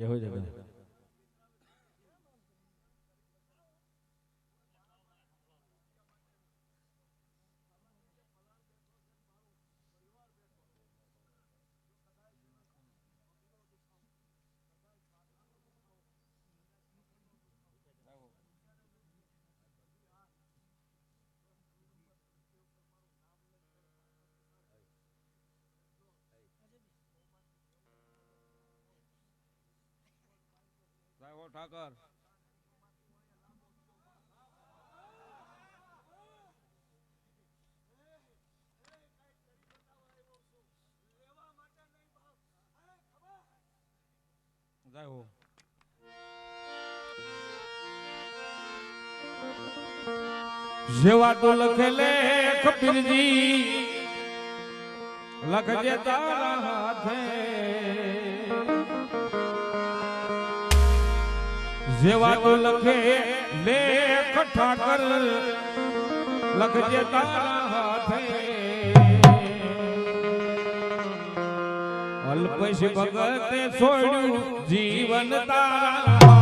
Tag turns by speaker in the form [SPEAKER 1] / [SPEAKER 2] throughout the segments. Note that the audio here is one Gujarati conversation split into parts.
[SPEAKER 1] જય હો
[SPEAKER 2] જગન્નાથ
[SPEAKER 1] ઠાકર. જય જેવા તો લખે લે કબીરજી લખજે તારા હાથે. જે વાતો લખે લેખ ઠાકર લખજે તારા હાથે. અલ્પેશ ભગતે છોડ્યું જીવન તારા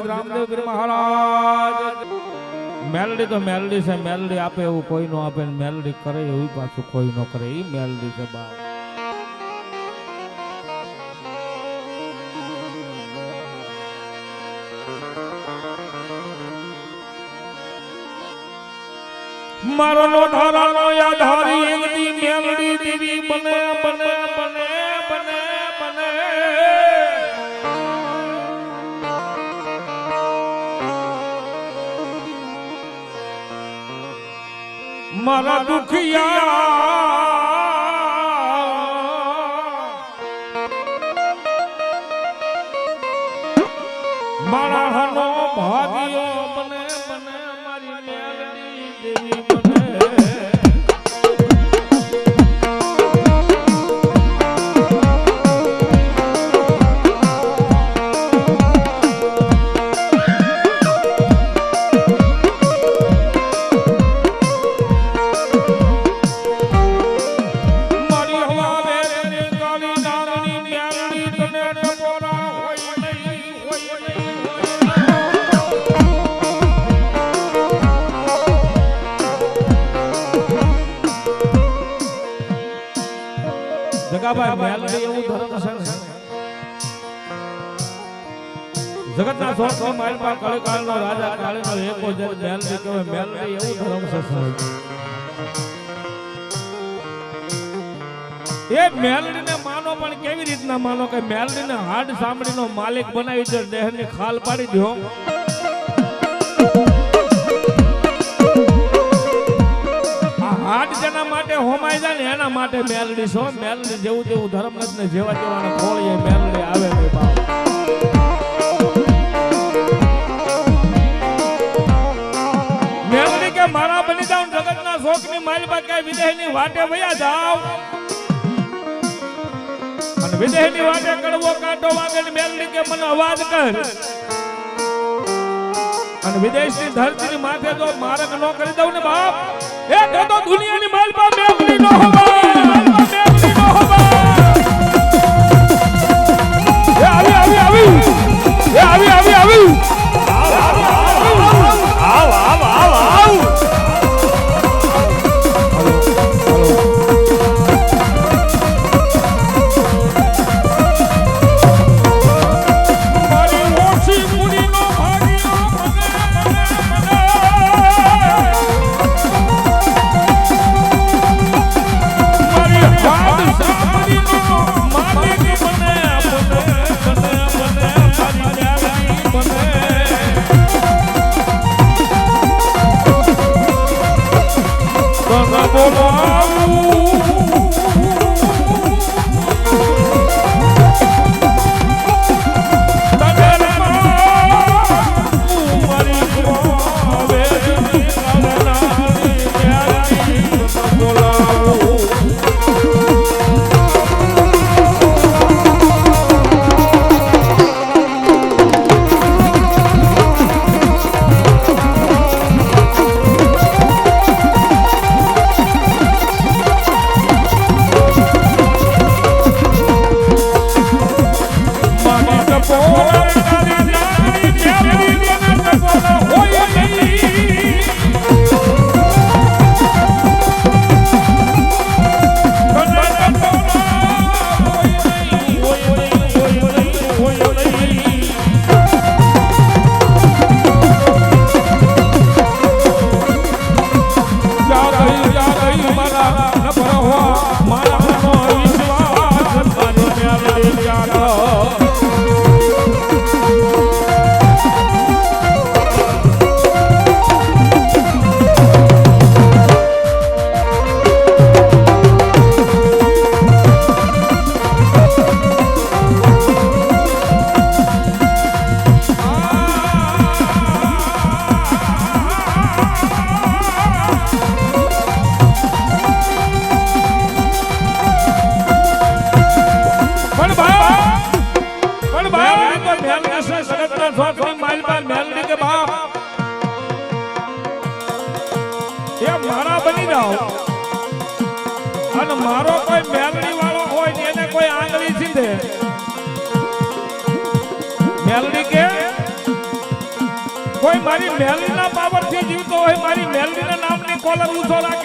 [SPEAKER 1] સિદ્ધ રામદેવ ગીર મહારાજ. મેલડી તો મેલડી છે, મેલડી આપે એવું કોઈ ન આપે મેલડી કરે એવું પાછું કોઈ ન કરે એ મેલડી છે બાપ. મારો નો ધારાનો યાધારી મારા દુખિયા મારા હનો ભાગ્યો સ્વર્ગ કળકાળ નો રાજા કાળીનો એકો જન મેલ ને કહેવાય. મેલડી એવું ધર્મ સાહેબ. એ મેલડીને માનો પણ કેવી રીતના માનો કે મેલડીને હાડ સાંભળીનો માલિક બનાવી દે દેહની ખાલ પાડી દો. હાડ જેના માટે હોમાઈ જાય ને એના માટે મેલડી છો. મેલડી જેવું તેવું ધર્મ નથી ને જેવા જેવાના ખોળીએ મેલડી આવે બાપ. જગતના શોખની માલબા વિદેહની વાટે વયા જાવ અને વિદેહની વાટે કડવો કાંટો વાગે ને મેલડી કે મને અવાજ કર. અને વિદેશની ધરતી માથે જો મારક ન કરી દઉં ને બાપ, એ તો તો દુનિયાની માલપા મેલડી નો હોવા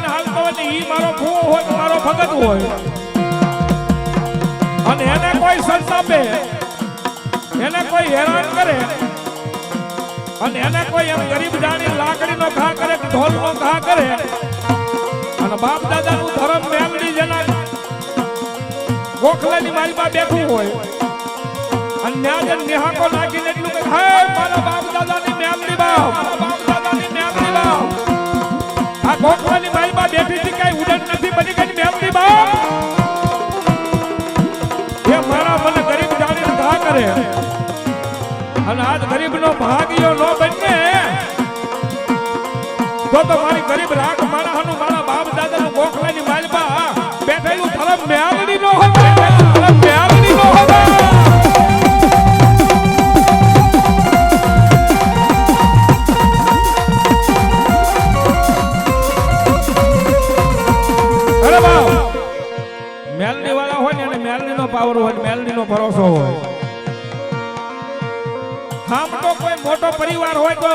[SPEAKER 1] રાખીને હાલતો હોય ને ઈ મારો ભૂવો હોય કે મારો ભગત હોય. અને એને કોઈ સંતાપે, એને કોઈ હેરાન કરે, અને એને કોઈ એમ ગરીબ જાણી લાકડીનો ઘા કરે ઢોલ ઢોલનો ઘા કરે. અને બાપ દાદાનું ધરમ મેમડી જેના ગોખલાની મારી પાસે બેઠું હોય. અને ત્યાં જઈને નિહાકો નાખીને એટલું કે હે મારા બાપ દાદાની મેમડી બાપ. ગોખલાની મારી પાસે બેઠી છે કઈ ઉડન નથી, બની ગઈ મેલડી બા એ મારા મને ગરીબ જાણીને ઘા કરે. અને આજ ગરીબનો ભાગ્યો નો બને. તો તો મારી ગરીબ રાખ મારા પરિવાર હોય તો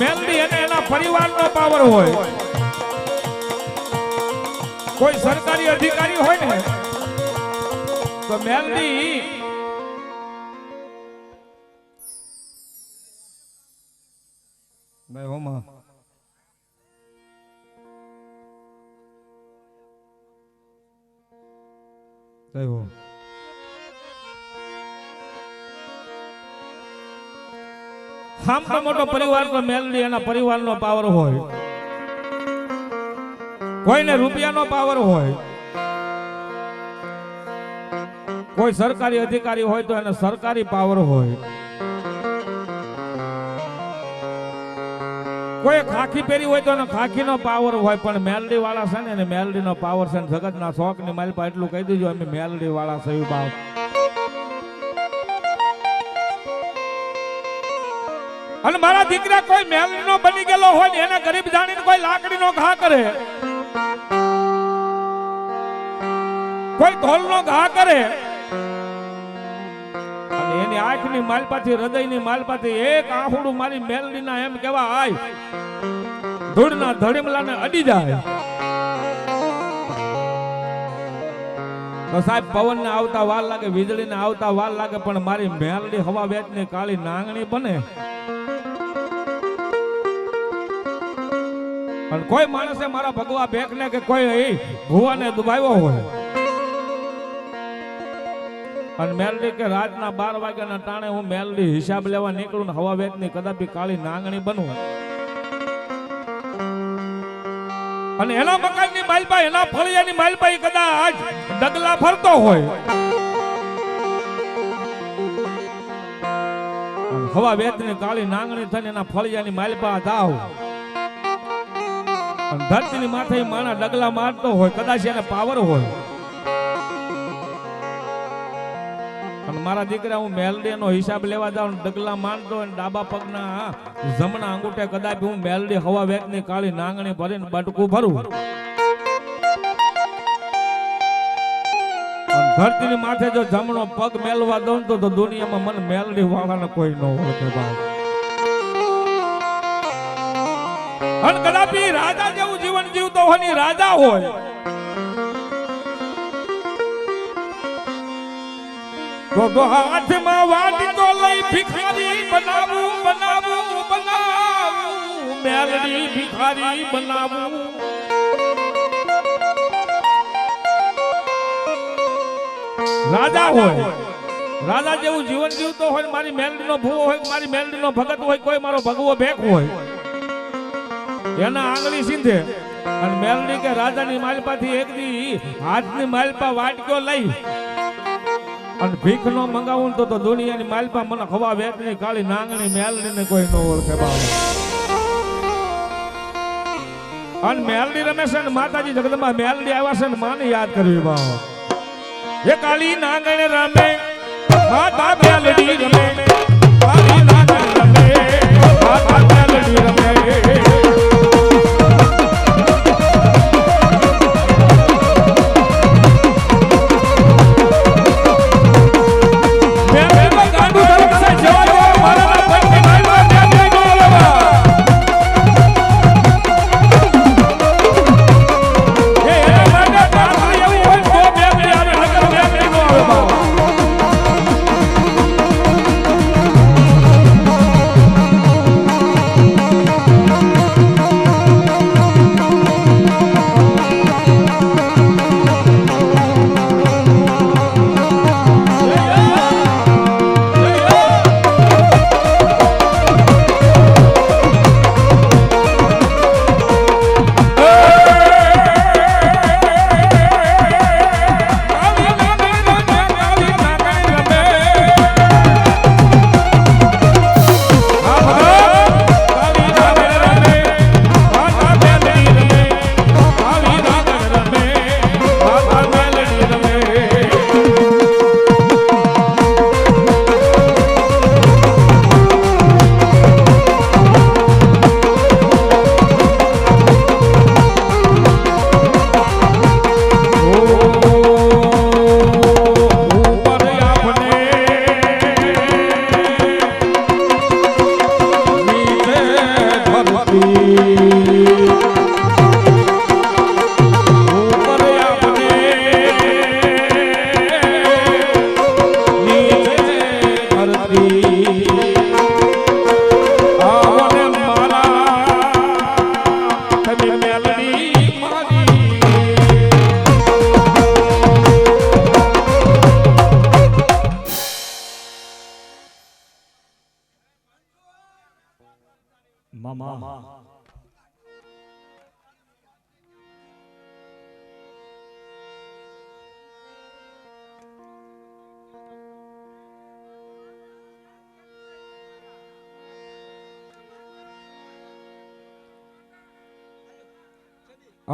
[SPEAKER 1] મેલડી અને એના પરિવારનો પાવર હોય. કોઈ સરકારી અધિકારી હોય ને, તો મેલડી ભાઈ હોમાં આમ મોટો પરિવાર તો મેલડી એના પરિવારનો પાવર હોય. કોઈને રૂપિયાનો પાવર હોય. કોઈ સરકારી અધિકારી હોય તો એને સરકારી પાવર હોય. કોઈ ખાખી પહેરી હોય તો એને ખાખીનો પાવર હોય. પણ મેલડી વાળા છે ને એને મેલડીનો પાવર છે ને જગતના શોખની પાસે એટલું કહી દીધું અમે મેલડી વાળા સહી બાપ. અને મારા દીકરા કોઈ મેલડીનો બની ગયેલો હોય ને એને ગરીબ જાણીને કોઈ લાકડી નો ઘા કરે. કોઈ ઢોલનો ઘા કરે. અને એની આંખની માલપાથી, હૃદયની માલપાથી એક આહુડું મારી મેલડીના એમ કેવા આય. ધૂળના ધડીમલાને અડી જાય. તો સાહેબ પવન ને આવતા વાર લાગે વીજળી ને આવતા વાર લાગે, પણ મારી મેલડી હવા વેચની કાળી નાંગણી બને. અને કોઈ માણસે મારા ભગવા ભેખને કે કોઈ ભુવાને દુબાવ્યો હોય. અને મેલડી કે રાતના બાર વાગ્યાના ટાણે હું મેલડી હિસાબ લેવા નીકળું ને હવા વેચની કદાપી કાળી નાંગણી બનવું અને એના મકાનની માલપા એના ફળિયાની માલપા એ કદાચ ડગલા ફરતો હોય. હવા વેચની કાળી નાંગણી થઈને એના ફળિયાની માલપા અને ધરતીની માથે માણા ડગલા મારતો હોય, કદાચ એને પાવર હોય. અને મારા દીકરા, હું મેલડી નો હિસાબ લેવા જાઉં ડગલા માનતો હોય ડાબા પગના જમણા અંગૂઠે કદાચ હું મેલડી હવા વેચની કાળી નાંગણી ભરીને બટકું ભરું. ધરતીની માથે જો જમણો પગ મેલવા દઉં તો દુનિયામાં મને મેલડી વાળાને કોઈ ન બાપ અને કદાપી રાજા જેવું જીવન જીવતો હોય ને રાજા હોય. તો હાથમાં વાટી તો લઈ ભિખારી બનાવું બનાવું બનાવું. મેલડી ભિખારી બનાવું. રાજા હોય. રાજા જેવું જીવન જીવતો હોય મારી મેલડીનો ભૂવો હોય, મારી મેલડીનો ભગત હોય, કોઈ મારો ભગવો ભેખ હોય. એના આંગળી સીંધે અને મેલડી કે રાજાની માલપાથી એક દી હાથની માલપા વાટક્યો લઈ. અને ભીખ નો મંગાવું ને તો તો દુનિયાની માલપા મને ખવા વેચની કાળી નાંગણી મેલડી ને કોઈ ન ઓળખે બાબા અને મેલડી રમે છે ને માતાજી જગદંબા, મેલડી આવ્યા છે ને માને યાદ કરવી બાબા એ કાળી નાંગણ રમે, માતા મેલડી રમે, કાળી નાંગણ રમે, માતા મેલડી રમે.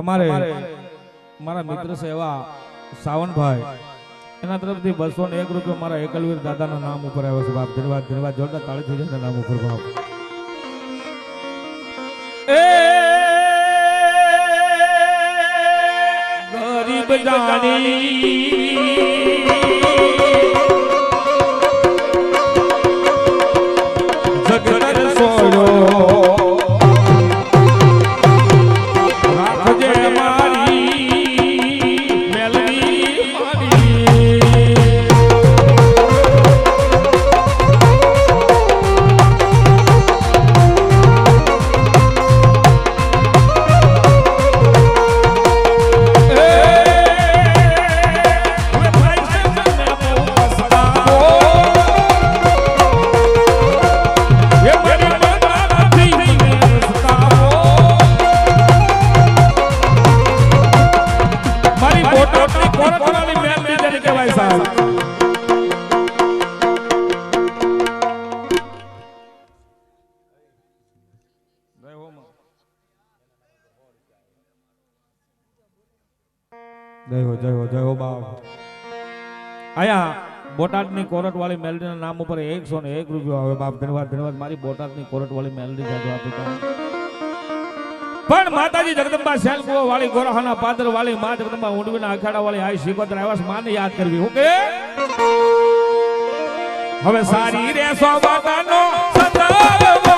[SPEAKER 1] અમારે મારા મિત્ર છે એવા સાવનભાઈ. એના તરફથી બસો ને એક રૂપિયો મારા એકલવીર દાદાના નામ ઉપર આવ્યો છે. બાપ ધન્યવાદ ધન્યવાદ. જોરદાર તાળી થઈ જાય નામ ઉપર બાપ ગરીબ જાની આયા, બોટાદની કોરટવાળી મેલડીના નામ ઉપર એકસો ને એક રૂપિયો આવે. બાપ ધન્યવાદ ધન્યવાદ મારી બોટાદની કોરટવાળી મેલડી જાદુ આપી પણ માતાજી જગદંબા શેલકુવા વાળી ગોરહાના પાદર વાળી મા જગદંબા ઊંડવીના અખાડા વાળી આઈ શિકોતર આવ્યા છે માને યાદ કરવી. ઓકે? હવે સારી રે સોબાટાનો સતાવો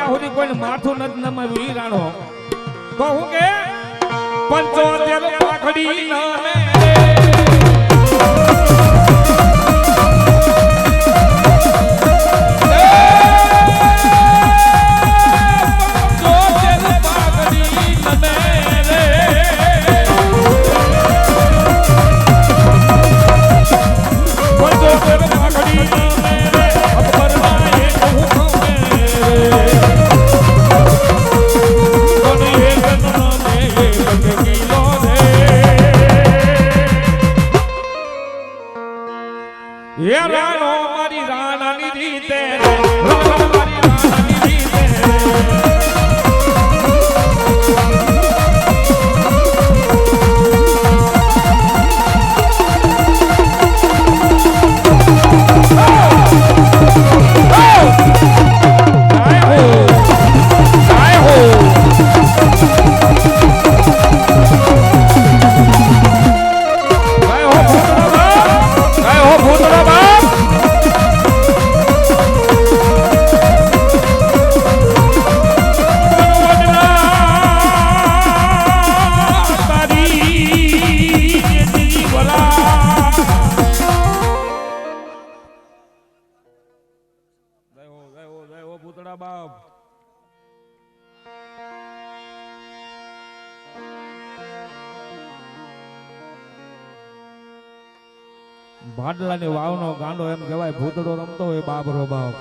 [SPEAKER 1] ત્યાં સુધી કોઈ માથું નથી નમાવ્યું ઈ રાણો તો કે પંચોતેર પાખડી નામે. ગાંડલાની વાવનો ગાંડો એમ કહેવાય ભૂતડો રમતો હોય બાબરો બાપ.